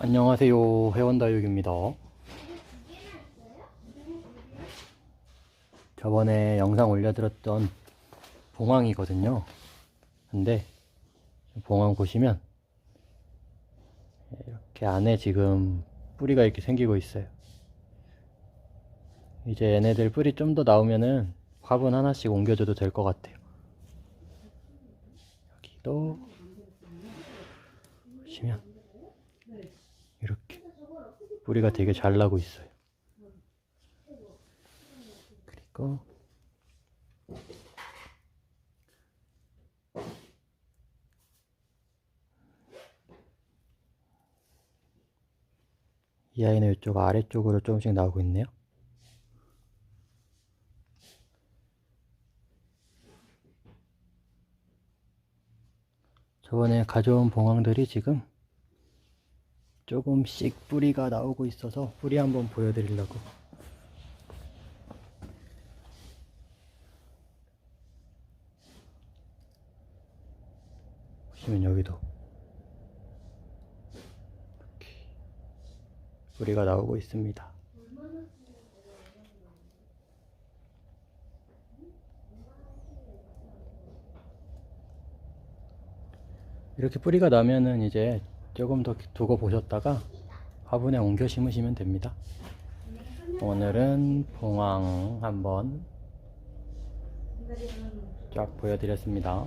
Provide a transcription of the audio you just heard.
안녕하세요. 회원다육입니다. 저번에 영상 올려드렸던 봉황이거든요. 근데 봉황 보시면 이렇게 안에 지금 뿌리가 이렇게 생기고 있어요. 이제 얘네들 뿌리 좀 더 나오면은 화분 하나씩 옮겨줘도 될 것 같아요. 여기도 보시면 뿌리가 되게 잘 나고 있어요. 그리고 이 아이는 이쪽 아래쪽으로 조금씩 나오고 있네요. 저번에 가져온 봉황들이 지금 조금씩 뿌리가 나오고 있어서 뿌리 한번 보여드리려고 보시면 여기도 이렇게 뿌리가 나오고 있습니다. 이렇게 뿌리가 나면은 이제 조금 더 두고 보셨다가 화분에 옮겨 심으시면 됩니다. 오늘은 봉황 한번 쫙 보여드렸습니다.